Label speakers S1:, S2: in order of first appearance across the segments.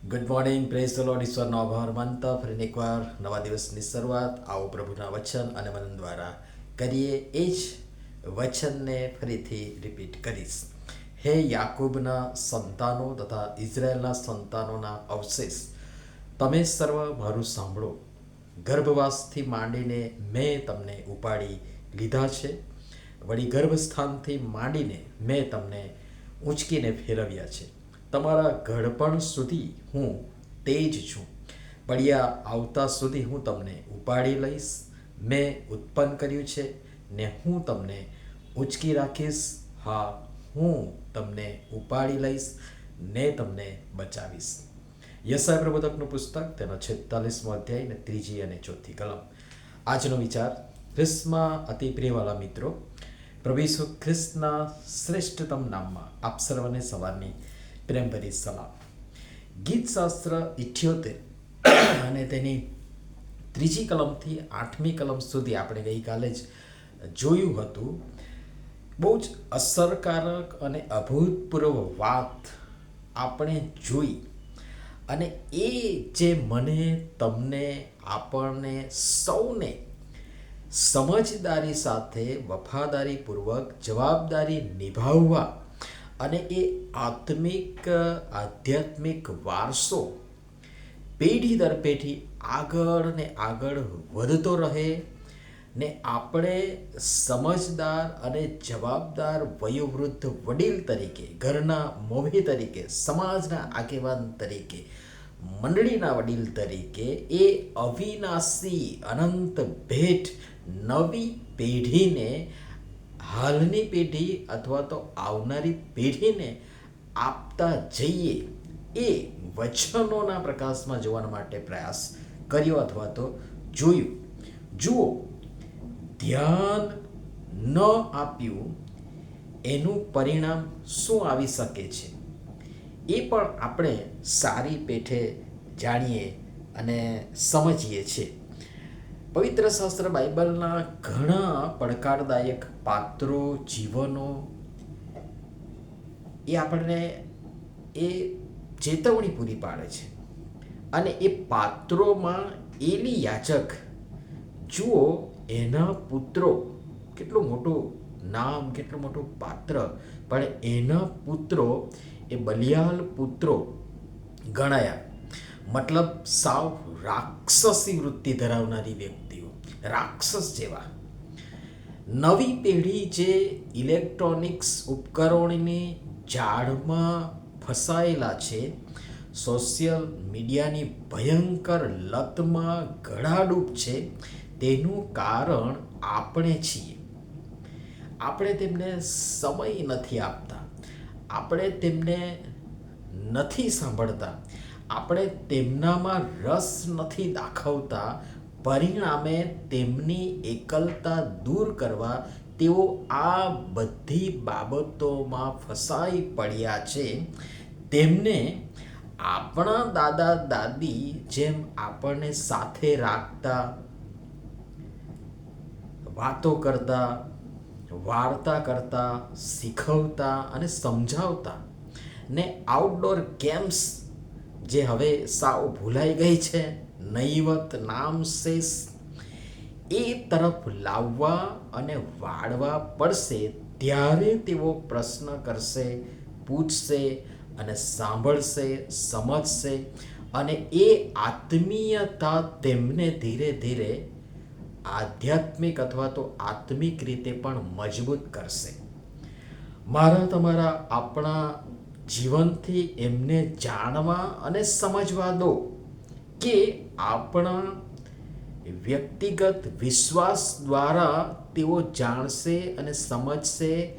S1: Good morning praise Lord ઈશ્વરનો આભાર માનતા ફરીને એકવાર નવા દિવસની શરૂઆત આવો પ્રભુના વચન અને મનન દ્વારા કરીએ એ જ વચનને ફરીથી રિપીટ કરીશ હે યાકૂબના સંતાનો તથા ઇઝરાયેલના સંતાનોના અવશેષ તમે સર્વ મારું સાંભળો ગર્ભવાસથી માંડીને મેં તમને ઉપાડી લીધા છે। વળી ગર્ભસ્થાનથી માંડીને મેં તમને ઊંચકીને ફેરવ્યા છે। તમારા ઘડપણ સુધી હું તે જ છું. પડિયા આવતા સુધી હું તમને ઉપાડી લઈશ. મેં ઉત્પન્ન કર્યું છે ને હું તમને ઉચકી રાખીશ. હા, હું તમને ઉપાડી લઈશ ને તમને બચાવીશ. યસાય પ્રબોધકનું પુસ્તક તેનો છેતાલીસમો અધ્યાય ને ત્રીજી અને ચોથી કલમ. આજનો વિચાર, ખ્રિસ્તમાં અતિ પ્રિયવાલા મિત્રો, પ્રભુ ખ્રિસ્તના શ્રેષ્ઠતમ નામમાં આપ સર્વને સવારની પ્રેમભરી સલામ ગીતશાસ્ત્ર ઇઠ્યોતેર. અને તેની ત્રીજી કલમથી આઠમી કલમ સુધી આપણે ગઈકાલે જ જોયું હતું. બહુ જ અસરકારક અને અભૂતપૂર્વ વાત આપણે જોઈ. અને એ જે મને, તમને, આપણને, સૌને સમજદારી સાથે, વફાદારીપૂર્વક, જવાબદારી નિભાવવા અને એ આત્મિક, આધ્યાત્મિક વારસો પેઢી દર પેઢી આગળ ને આગળ વધતો રહે ને આપણે સમજદાર અને જવાબદાર વયોવૃદ્ધ વડીલ તરીકે, ઘરના મોભી તરીકે, સમાજના આગેવાન તરીકે, મંડળીના વડીલ તરીકે એ અવિનાશી અનંત ભેટ નવી પેઢીને હાલની પેઢી અથવા તો આવનારી પેઢીને આપતા જઈએ એ વચનોના પ્રકાશમાં જોવા માટે પ્રયાસ કર્યો અથવા તો જોયું. જુઓ, ધ્યાન ન આપ્યું એનું પરિણામ શું આવી શકે છે? એ પણ આપણે સારી પેઠે જાણીએ અને સમજીએ છીએ. પવિત્ર શાસ્ત્ર બાઇબલના ઘણા પડકારદાયક પાત્રો, જીવનો, એ આપણને એ ચેતવણી પૂરી પાડે છે. અને એ પાત્રોમાં એલી યાચક, જુઓ એના પુત્રો, કેટલું મોટું નામ, કેટલું મોટું પાત્ર, પણ એના પુત્રો એ બલિયાલ પુત્રો ગણાયા. મતલબ સાવ રાક્ષસી વૃત્તિ ધરાવનારી વ્યક્તિઓ રાક્ષસ જેવા. નવી પેઢી જે ઇલેક્ટ્રોનિક્સ ઉપકરણોની જાળમાં ફસાયેલા છે, સોશિયલ મીડિયાની ભયંકર લતમાં ગળાડૂબ છે, તેનું કારણ આપણે છીએ. આપણે તેમને સમય નથી આપતા. આપણે તેમને નથી સાંભળતા. આપણે તેમનામાં રસ નથી દાખવતા. પરિણામે તેમની એકલતા દૂર કરવા તેઓ આ બધી બાબતોમાં ફસાઈ પડ્યા છે. તેમને આપણા દાદા દાદી જેમ આપણને સાથે રાખતા, વાતો કરતા, વાર્તા કરતા, શીખવતા અને સમજાવતા ને આઉટડોર ગેમ્સ જે હવે સાવ ભૂલાઈ ગઈ છે. નૈવત નામ શેષ. એ તરફ લાવવા અને વાળવા પડશે ત્યારે તેઓ પ્રશ્ન કરશે, પૂછશે અને સાંભળશે, સમજશે અને એ આત્મીયતા તેમને ધીરે ધીરે આધ્યાત્મિક અથવા તો આત્મિક રીતે પણ મજબૂત કરશે. મારા તમારા આપણા જીવનથી એમને જાણવા અને સમજવા દો કે આપણા વ્યક્તિગત વિશ્વાસ દ્વારા તેઓ જાણશે અને સમજશે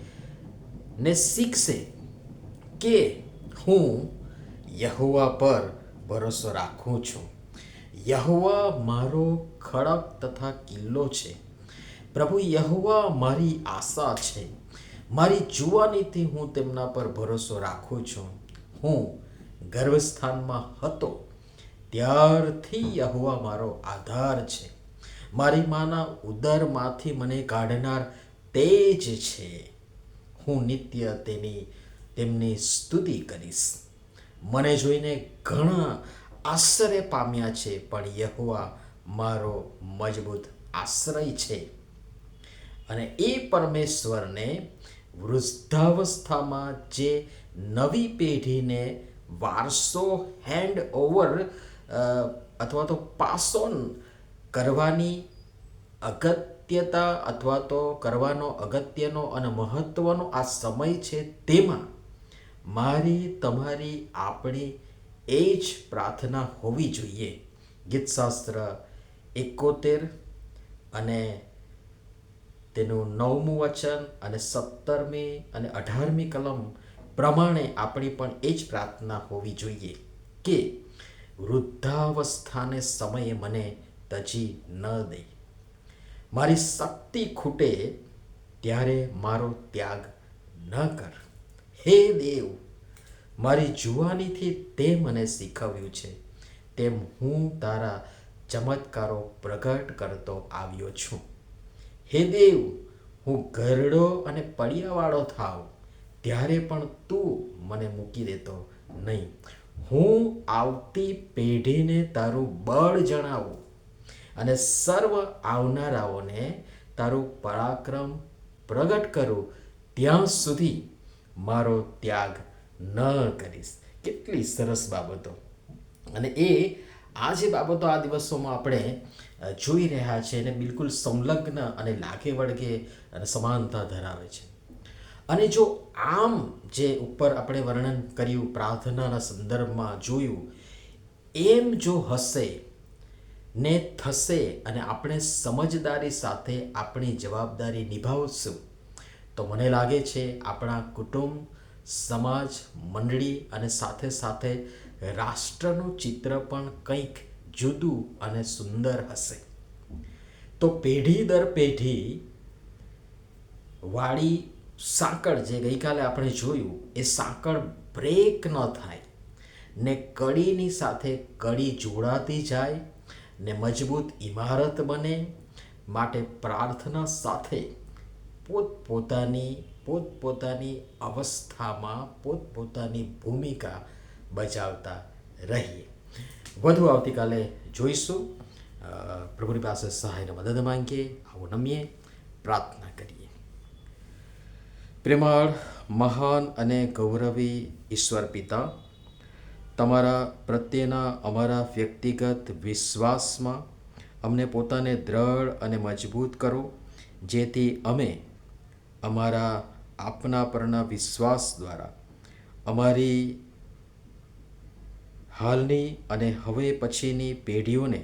S1: ને શીખશે કે હું યહોવા પર ભરોસો રાખું છું. યહુવા મારો ખડક તથા કિલ્લો છે. પ્રભુ, યહોવા મારી આશા છે. મારી જુવાનીથી હું તેમના પર ભરોસો રાખું છું. હું ગર્ભસ્થાનમાં હતો. ત્યારથી યહોવા મારો આધાર છે. મારી માના ઉદરમાંથી મને કાઢનાર તે જ છે. હું નિત્ય તેની, તેમની સ્તુતિ કરીશ. મને જોઈને ઘણા આશ્ચર્ય પામ્યા છે, પણ યહોવા મારો મજબૂત આશ્રય છે. અને એ પરમેશ્વરને વૃદ્ધાવસ્થામાં જે નવી પેઢીને વારસો હેન્ડ ઓવર અથવા તો પાસ ઓન કરવાની અગત્યતા અથવા તો કરવાનો અગત્યનો અને મહત્વનો આ સમય છે તેમાં મારી તમારી આપણી એ જ પ્રાર્થના હોવી જોઈએ. ગીતશાસ્ત્ર એકોતેર અને તેનું નવમું વચન અને સત્તરમી અને અઢારમી કલમ પ્રમાણે આપણી પણ એ જ પ્રાર્થના હોવી જોઈએ કે વૃદ્ધાવસ્થાને સમયે મને તજી ન દે મારી શક્તિ ખૂટે ત્યારે મારો ત્યાગ ન કર. હે દેવ, મારી જુવાનીથી તે મને શીખવ્યું છે. તેમ હું તારા ચમત્કારો પ્રગટ કરતો આવ્યો છું. હે દેવ, હું ઘરડો અને પડિયાવાળો થાવ ત્યારે પણ તું મને મૂકી દેતો નહીં. હું આવતી પેઢીને તારું બળ જણાવું અને સર્વ આવનારાઓને તારું પરાક્રમ પ્રગટ કરું ત્યાં સુધી મારો ત્યાગ ન કરીશ. કેટલી સરસ બાબતો. અને એ આ જે બાબતો આ દિવસોમાં આપણે જોઈ રહ્યા છે એને બિલકુલ સંલગ્ન અને લાગે વળગે અને સમાનતા ધરાવે છે. અને જો આમ જે ઉપર આપણે વર્ણન કર્યું પ્રાર્થનાના સંદર્ભમાં જોયું, એમ જો હશે, ને થશે અને આપણે સમજદારી સાથે આપણી જવાબદારી નિભાવશું, તો મને લાગે છે આપણા કુટુંબ, સમાજ, મંડળી અને સાથે સાથે રાષ્ટ્રનું ચિત્ર પણ કંઈક જુદું અને સુંદર હશે. તો પેઢી દર પેઢી વાળી સાંકળ જે ગઈકાલે આપણે જોયું, એ સાંકળ બ્રેક ન થાય. ને કડીની સાથે કડી જોડાતી જાય, ને મજબૂત ઇમારત બને, માટે પ્રાર્થના સાથે પોતપોતાની પોતપોતાની અવસ્થામાં પોતપોતાની ભૂમિકા બજાવતા રહીએ. વધુ આવતીકાલે જોઈશું. પ્રભુની પાસે સહાયને મદદ માંગીએ, આવો નમીએ, પ્રાર્થના કરીએ. પ્રેમાળ, મહાન અને ગૌરવી ઈશ્વર પિતા, તમારા પ્રત્યેના અમારા વ્યક્તિગત વિશ્વાસમાં અમને પોતાને દ્રઢ અને મજબૂત કરો, જેથી અમે અમારા આપના પરના વિશ્વાસ દ્વારા અમારી હાલની અને હવે પછીની પેઢીઓને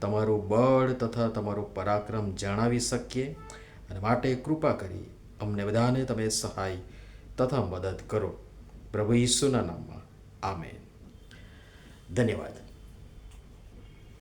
S1: તમારું બળ તથા તમારું પરાક્રમ જણાવી શકીએ અને માટે કૃપા કરી અમને બધાને તમે સહાય તથા મદદ કરો. પ્રભુ ઈસુના નામમાં. આમેન. ધન્યવાદ.